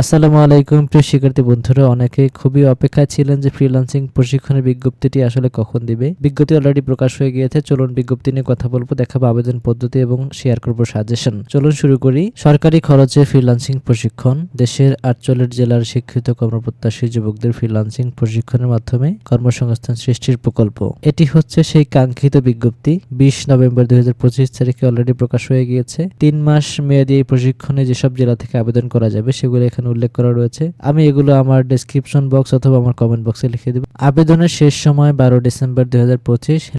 আসসালামু আলাইকুম, প্রিয় শিক্ষার্থী বন্ধুরা। অনেকে খুবই অপেক্ষায় ছিলেন যে ফ্রিল্যান্সিং প্রশিক্ষণের বিজ্ঞপ্তিটি আসলে কখন দিবে। বিজ্ঞপ্তি অলরেডি প্রকাশ হয়ে গিয়েছে। চলুন বিজ্ঞপ্তি নিয়ে কথা বলব, দেখাবো আবেদন পদ্ধতি এবং শেয়ার করব সাজেশন চলুন শুরু করি। সরকারি খরচে ফ্রিল্যান্সিং প্রশিক্ষণ। দেশের আটচল্লিশ জেলার শিক্ষিত কর্মপ্রত্যাশী যুবকদের ফ্রিল্যান্সিং প্রশিক্ষণের মাধ্যমে কর্মসংস্থান সৃষ্টির প্রকল্প। এটি হচ্ছে সেই কাঙ্ক্ষিত বিজ্ঞপ্তি। বিশ নভেম্বর দুই হাজার পঁচিশ তারিখে অলরেডি প্রকাশ হয়ে গিয়েছে। তিন মাস মেয়াদী এই প্রশিক্ষণে যেসব জেলা থেকে আবেদন করা যাবে, সেগুলো এখানে উল্লেখ করা রয়েছে। আমি এগুলো আমার ডেসক্রিপশন বক্স অথবা আমার কমেন্ট বক্সে লিখে দেবো। আবেদনের শেষ সময় বারো ডিসেম্বর দুই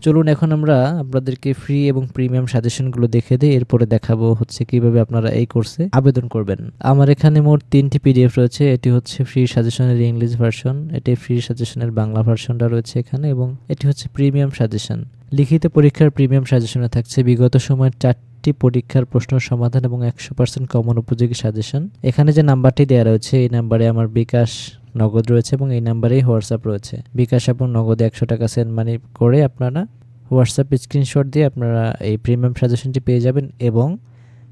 চলুন এখন আমরা আপনাদেরকে ফ্রি এবং প্রিমিয়াম সাজেশনগুলো দেখে দিই। এরপরে দেখাবো হচ্ছে কীভাবে আপনারা এই কোর্সে আবেদন করবেন। আমার এখানে মোট তিনটি পিডিএফ রয়েছে। এটি হচ্ছে ফ্রি সাজেশনের ইংলিশ ভার্সন এটি ফ্রি সাজেশনের বাংলা ভার্সনটা রয়েছে এখানে এবং এটি হচ্ছে প্রিমিয়াম সাজেশন লিখিত পরীক্ষার প্রিমিয়াম সাজেশনে থাকছে। বিগত সময়ের চারটি পরীক্ষার প্রশ্ন সমাধান এবং একশো পার্সেন্ট কমন উপযোগী সাজেশন এখানে যে নাম্বারটি দেওয়া রয়েছে, এই নাম্বারে আমার বিকাশ নগদ রয়েছে এবং এই নাম্বারেই হোয়াটসঅ্যাপ রয়েছে। বিকাশ এবং নগদে একশো টাকা সেন্ড মানি করে আপনারা হোয়াটসঅ্যাপ স্ক্রিনশট দিয়ে আপনারা এই প্রিমিয়াম সাজেশনটি পেয়ে যাবেন এবং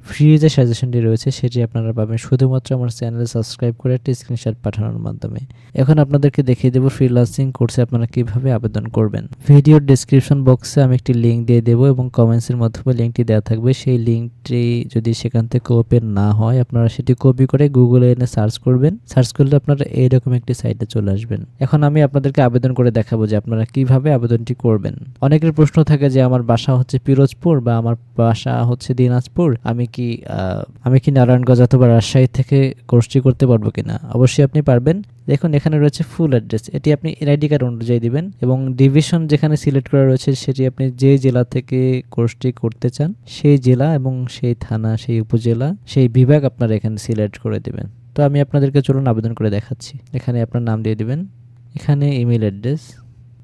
ফ্রি যে সাজেশনটি রয়েছে, সেটি আপনারা পাবেন। শুধুমাত্র আমার চ্যানেলে সাবস্ক্রাইব করে একটি স্ক্রিনশট পাঠানোর মাধ্যমে। এখন আপনাদেরকে দেখিয়ে দেবো ফ্রিলান্সিং কোর্সে আপনারা কীভাবে আবেদন করবেন। ভিডিওর ডেসক্রিপশন বক্সে আমি একটি লিঙ্ক দিয়ে দেবো এবং কমেন্টসের মাধ্যমে লিঙ্কটি দেওয়া থাকবে। সেই লিঙ্কটি যদি সেখান থেকে ওপেন না হয়, আপনারা সেটি কপি করে গুগলে এনে সার্চ করবেন। সার্চ করলে আপনারা এইরকম একটি সাইটে চলে আসবেন। এখন আমি আপনাদেরকে আবেদন করে দেখাবো যে আপনারা কীভাবে আবেদনটি করবেন। অনেকের প্রশ্ন থাকে যে, আমার বাসা হচ্ছে পিরোজপুর বা আমার বাসা হচ্ছে দিনাজপুর। আমি কি আমি কি নারায়ণগঞ্জ অথবা রাজশাহী থেকে কোর্সটি করতে পারব কিনা? অবশ্যই আপনি পারবেন। দেখুন, এখানে রয়েছে ফুল অ্যাড্রেস এটি আপনি এনআইডি কার্ড অনুযায়ী দিবেন এবং ডিভিশন যেখানে সিলেক্ট করা রয়েছে সেটি আপনি যে জেলা থেকে কোর্সটি করতে চান, সেই জেলা এবং সেই থানা, সেই উপজেলা, সেই বিভাগ আপনারা এখানে সিলেক্ট করে দেবেন। তো আমি আপনাদেরকে চলুন আবেদন করে দেখাচ্ছি। এখানে আপনার নাম দিয়ে দিবেন। এখানে ইমেল অ্যাড্রেস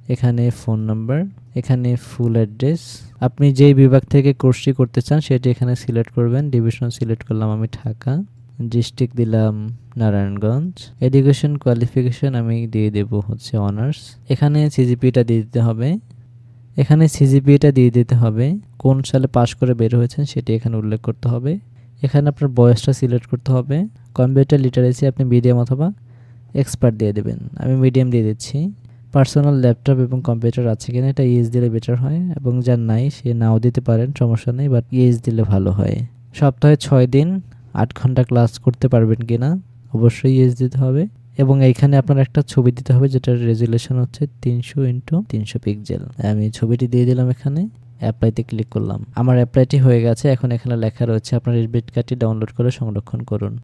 এখানে ফোন নাম্বার এখানে ফুল অ্যাড্রেস আপনি যেই বিভাগ থেকে কোর্সটি করতে চান, সেটি এখানে সিলেক্ট করবেন। ডিভিশন সিলেক্ট করলাম আমি ঢাকা ডিস্ট্রিক্ট দিলাম নারায়ণগঞ্জ। এডুকেশন কোয়ালিফিকেশন আমি দিয়ে দেব হচ্ছে অনার্স এখানে সিজিপিটা দিয়ে দিতে হবে। এখানে সিজিপিটা দিয়ে দিতে হবে। কোন সালে পাশ করে বের হয়েছেন সেটি এখানে উল্লেখ করতে হবে। এখানে আপনার বয়সটা সিলেক্ট করতে হবে। কম্পিউটার লিটারেসি আপনি মিডিয়াম অথবা এক্সপার্ট দিয়ে দেবেন। আমি মিডিয়াম দিয়ে দিচ্ছি। পার্সোনাল ল্যাপটপ এবং কম্পিউটার আছে কিনা এটা ইএস দিলে বেটার হয় এবং যার নাই সে নাও দিতে পারেন, সমস্যা নেই বাট ইএস দিলে ভালো হয়। সপ্তাহে ছয় দিন, আট ঘণ্টা ক্লাস করতে পারবেন কিনা, অবশ্যই ইএস দিতে হবে। এবং এইখানে আপনার একটা ছবি দিতে হবে, যেটার রেজুলেশন হচ্ছে তিনশো ইন্টু তিনশো পিক্সেল আমি ছবিটি দিয়ে দিলাম এখানে অ্যাপ্লাইতে ক্লিক করলাম। আমার অ্যাপ্লাইটি হয়ে গেছে, এখন এখানে লেখা রয়েছে, আপনার এডমিট কার্ডটি ডাউনলোড করে সংরক্ষণ করুন।